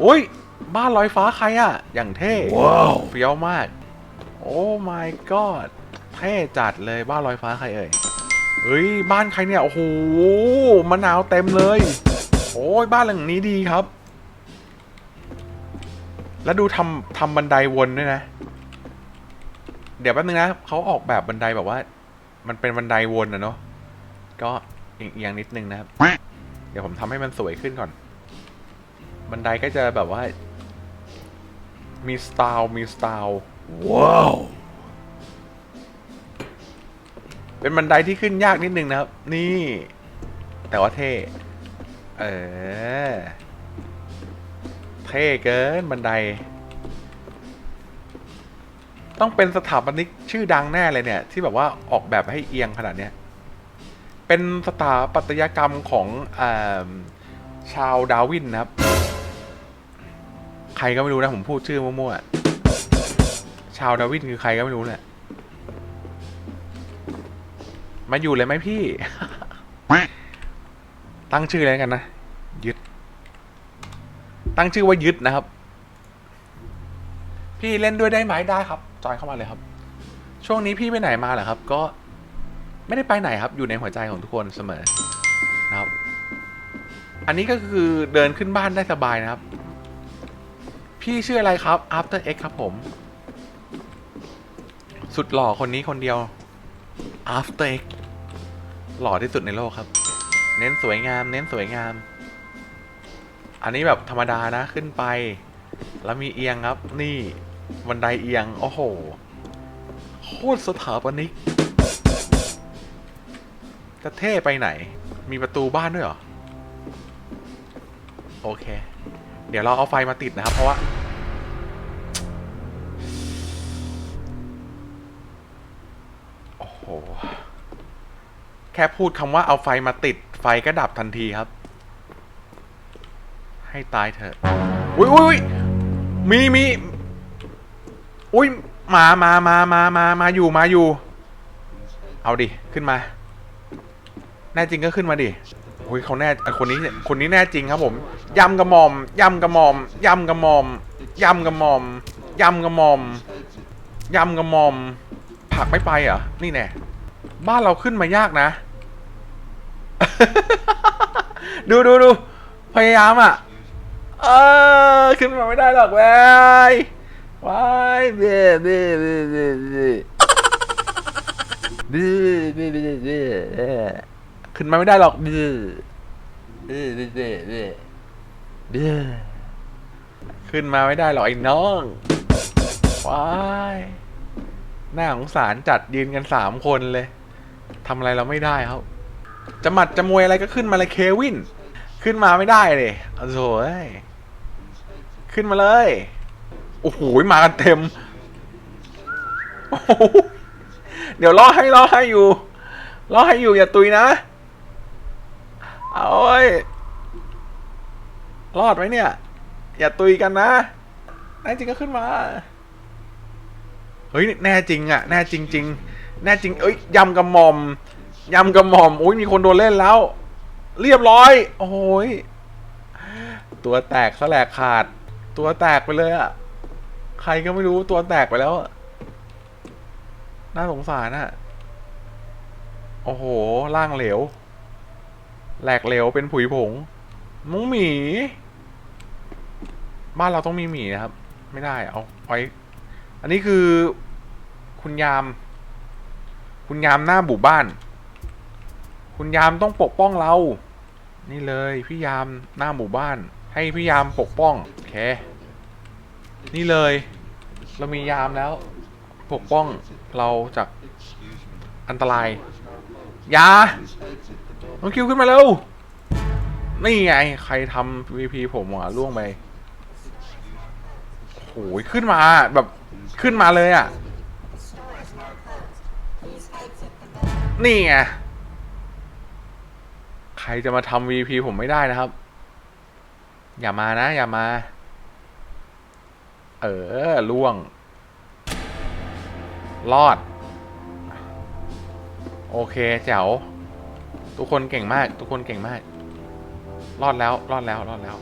โอ้ย บ้านลอยฟ้าใครอะอย่างเท่ว้าวเฟี้ยวมาก โอ้ my god เท่จัดเลยบ้านลอยฟ้าใครเอ่ยเฮ้ย บ้านใครเนี่ย โอ้โหมะนาวเต็มเลย โอ้ย บ้านหลังนี้ดีครับ แล้วดูทำทำบันไดวนด้วยนะ เดี๋ยวแป๊บนึงนะเขาออกแบบบันไดแบบว่า มันเป็นบันไดวนอะเนาะก็เอียงๆนิดนึงนะครับ เดี๋ยวผมทำให้มันสวยขึ้นก่อน บันไดก็จะแบบว่า มีสไตล์มีสไตล์ว้าว เป็นบันไดที่ขึ้นยากนิดนึงนะครับ นี่ แต่ว่าเท่ เออ เท่เกินบันได ต้องเป็นสถาปนิกชื่อดังแน่เลยเนี่ย ที่แบบว่าออกแบบให้เอียงขนาดเนี้ย เป็นสถาปัตยกรรมของอาชาวดาร์วินนะครับ ใครก็ไม่รู้นะผมพูดชื่อมั่วๆ ชาวดาวินคือใครก็ไม่รู้เนี่ยมาอยู่เลยไหมพี่ ตั้งชื่ออะไรกันนะ ยึด ตั้งชื่อว่ายึดนะครับ พี่เล่นด้วยได้ไหมได้ครับ จอยเข้ามาเลยครับ ช่วงนี้พี่ไปไหนมาเหรอครับ ก็ไม่ได้ไปไหนครับ อยู่ในหัวใจของทุกคนเสมอนะครับ อันนี้ก็คือเดินขึ้นบ้านได้สบายนะครับ พี่ชื่ออะไรครับ After X ครับผม สุดหล่อคนนี้คนเดียว After X หล่อที่สุดในโลกครับ เน้นสวยงาม เน้นสวยงาม อันนี้แบบธรรมดานะขึ้นไป แล้วมีเอียงครับ นี่บันไดเอียง โอ้โห โคตรสถาปนิกจะเท่ไปไหน มีประตูบ้านด้วยเหรอ โอเค ดี๋ยวเราเอาไฟมาติดนะครับ เพราะว่า โอ้โห แค่พูดคำว่าเอาไฟมาติด ไฟก็ดับทันทีครับ ให้ตายเถอะ อุ้ยอุ้ยอุ๊ยมีมีอุ้ยมามามามามามาอยู่มาอยู่ เอาดิ ขึ้นมา แน่จริงก็ขึ้นมาดิ อุ้ยเขาแน่คนนี้เนี่ยคนนี้แน่จริงครับผมยำกระหม่อมยำกระหม่อมยำกระหม่อมยำกระหม่อมยำกระหม่อมยำกระหม่อม ผักไม่ไปเหรอนี่แน่บ้านเราขึ้นมายากนะ ดูดูดูพยายามอะ เออขึ้นมาไม่ได้หรอกเว้ยว้ายเบ้เบ้เบ้เบ้เบ้เบ้เบ้เบ้เบ้ ขึ้นมาไม่ได้หรอกเบ้เบ้เบ้เบ้เบ้เบ้ขึ้นมาไม่ได้หรอกไอ้น้องว้ายน่าสงสารจัดยืนกันสามคนเลยทำอะไรเราไม่ได้ครับ จะหมัดจะมวยอะไรก็ขึ้นมาเลยเควิน ขึ้นมาไม่ได้เลยโอ้โหเอ้ยขึ้นมาเลย โอ้โห มากันเต็มโอ้โหเดี๋ยวรอให้รอให้อยู่รอให้อยู่อย่าตุยนะ เอาเอ้ย รอดไหมเนี่ย อย่าตุยกันนะแน่จริงก็ขึ้นมา เฮ้ยแน่จริงอะแน่จริงจริงแน่จริง เอ้ยยำกระหม่อมยำกระหม่อมโอ้ยมีคนโดนเล่นแล้ว เรียบร้อย โอ้ยตัวแตกสแลกขาด ตัวแตกไปเลยอะใครก็ไม่รู้ตัวแตกไปแล้ว น่าสงสารอะโอ้โหร่างเหลวแหลกเหลวเป็นผุยผงมุ้งหมี บ้านเราต้องมีหมีนะครับ ไม่ได้เอาไว้อันนี้คือ คุณยาม คุณยามหน้าบุบ้าน คุณยามต้องปกป้องเรา นี่เลยพี่ยามหน้าหมู่บ้าน ให้พี่ยามปกป้องโอเค นี่เลย เรามียามแล้ว ปกป้องเราจากอันตรายยาน้องคิวขึ้นมาเร็วนี่ไง ใครทำ VP ผมอะล่วงไป โอ้ยขึ้นมาแบบขึ้นมาเลยอะ นี่ไง ใครจะมาทำ VP ผมไม่ได้นะครับ อย่ามานะ อย่ามา เออล่วง รอด โอเคแจ๋วทุกคนเก่งมาก ทุกคนเก่งมาก รอดแล้ว รอดแล้ว รอดแล้ว